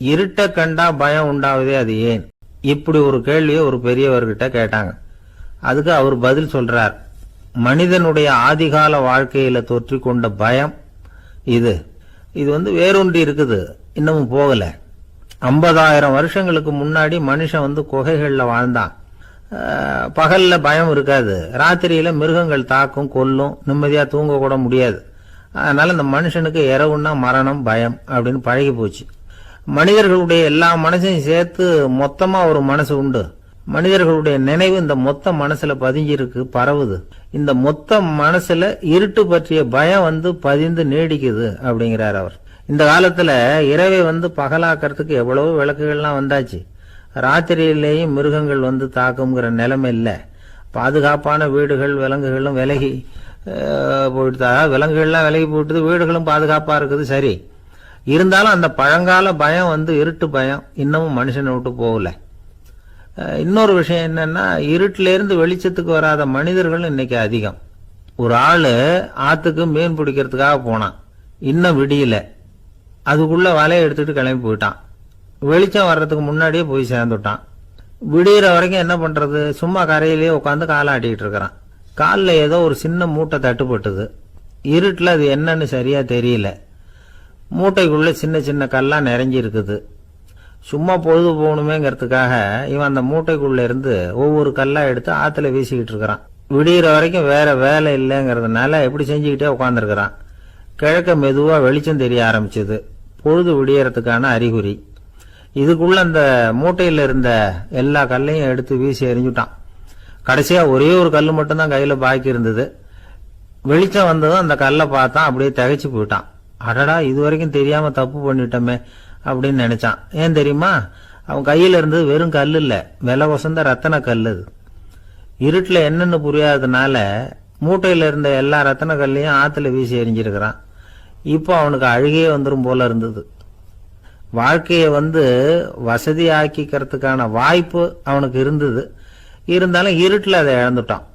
இருட்ட கண்டா பயம் உண்டாவதே அது ஏன்? இப்படி ஒரு கேள்வியை ஒரு பெரியவர்கிட்ட கேட்டாங்க. அதுக்கு அவர் பதில் சொல்றார். மனிதனுடைய ஆதிகால வாழ்க்கையில தொற்றி கொண்ட பயம் இது. இது வந்து வேரூன்றி இருக்குது. இன்னமும் போகல. ஐம்பதாயிரம் வருஷங்களுக்கு முன்னாடி மனுஷன் வந்து குகைகளில் வாழ்ந்தான். பகல்ல பயம் இருக்காது. ராத்திரியில மிருகங்கள் தாக்கும் கொல்லும். நிம்மதியா தூங்க கூட முடியாது. அதனால இந்த மனுஷனுக்கு இரவுன்னா மரணம் பயம் அப்படின்னு பழகி போச்சு. மனிதர்களுடைய எல்லா மனசையும் சேர்த்து மொத்தமா ஒரு மனசு உண்டு. மனிதர்களுடைய நினைவு இந்த மொத்த மனசுல பதிஞ்சிருக்கு பரவுது. இந்த மொத்த மனசுல இருட்டு பற்றிய பயம் வந்து பதிந்து நீடிக்குது அப்படிங்கிறார் அவர். இந்த காலத்துல இரவை வந்து பகலாக்கிறதுக்கு எவ்வளவோ விளக்குகள்லாம் வந்தாச்சு. ராத்திரியிலேயும் மிருகங்கள் வந்து தாக்குங்கிற நிலைமை இல்லை. பாதுகாப்பான வீடுகள் விலங்குகளும் விலகி போயிட்டு விலங்குகள்லாம் விலகி போயிட்டு வீடுகளும் பாதுகாப்பா இருக்குது சரி. இருந்தாலும் அந்த பழங்கால பயம் வந்து இருட்டு பயம். இன்னமும் மனுஷனை விட்டு போகல. இன்னொரு விஷயம் என்னன்னா இருட்டிலேருந்து வெளிச்சத்துக்கு வராத மனிதர்கள் இன்னைக்கு அதிகம். ஒரு ஆள் ஆற்றுக்கு மீன் பிடிக்கிறதுக்காக போனான். இன்னும் விடியல. அதுக்குள்ள வலையை எடுத்துட்டு கிளம்பி போயிட்டான். வெளிச்சம் வர்றதுக்கு முன்னாடியே போய் சேர்ந்துட்டான். விடியிற வரைக்கும் என்ன பண்ணுறது சும்மா கரையிலேயே உட்காந்து காலாட்டிகிட்டு இருக்கிறான். காலில் ஏதோ ஒரு சின்ன மூட்டை தட்டுப்பட்டுது. இருட்டில் அது என்னன்னு சரியாக தெரியல. மூட்டைக்குள்ளே சின்ன சின்ன கல்லாக நிறைஞ்சி இருக்குது சும்மா பொழுது போகணுமேங்கிறதுக்காக இவன் அந்த மூட்டைக்குள்ளே இருந்து ஒவ்வொரு கல்லா எடுத்து ஆற்றுல வீசிக்கிட்டு இருக்கிறான். விடியிற வரைக்கும் வேற வேலை இல்லைங்கிறதுனால எப்படி செஞ்சுக்கிட்டே உட்காந்துருக்கிறான் கிழக்க மெதுவாக வெளிச்சம் தெரிய ஆரம்பிச்சது. பொழுது விடியறதுக்கான அறிகுறி. இதுக்குள்ள அந்த மூட்டையில் இருந்த எல்லா கல்லையும் எடுத்து வீசி எறிஞ்சுட்டான். கடைசியாக ஒரே ஒரு கல் மட்டும்தான் கையில் பாக்கி இருந்தது. வெளிச்சம் வந்ததும் அந்த கல்லை பார்த்தான் அப்படியே திகைச்சு போயிட்டான். அடடா இது வரைக்கும் தெரியாம தப்பு பண்ணிட்டோமே அப்படின்னு நினைச்சான். ஏன் தெரியுமா? அவன் கையில இருந்தது வெறும் கல் இல்ல விலை வசந்த ரத்தன கல் அது. இருட்டில் என்னன்னு புரியாததுனால மூட்டையில இருந்த எல்லா ரத்தன கல்லையும் ஆத்துல வீசி எரிஞ்சிருக்கிறான் இப்போ அவனுக்கு அழுகையே வந்துடும் போல இருந்தது. வாழ்க்கையை வந்து வசதி ஆக்கிக்கிறதுக்கான வாய்ப்பு அவனுக்கு இருந்தது. இருந்தாலும் இருட்டில் அதை இழந்துட்டான்.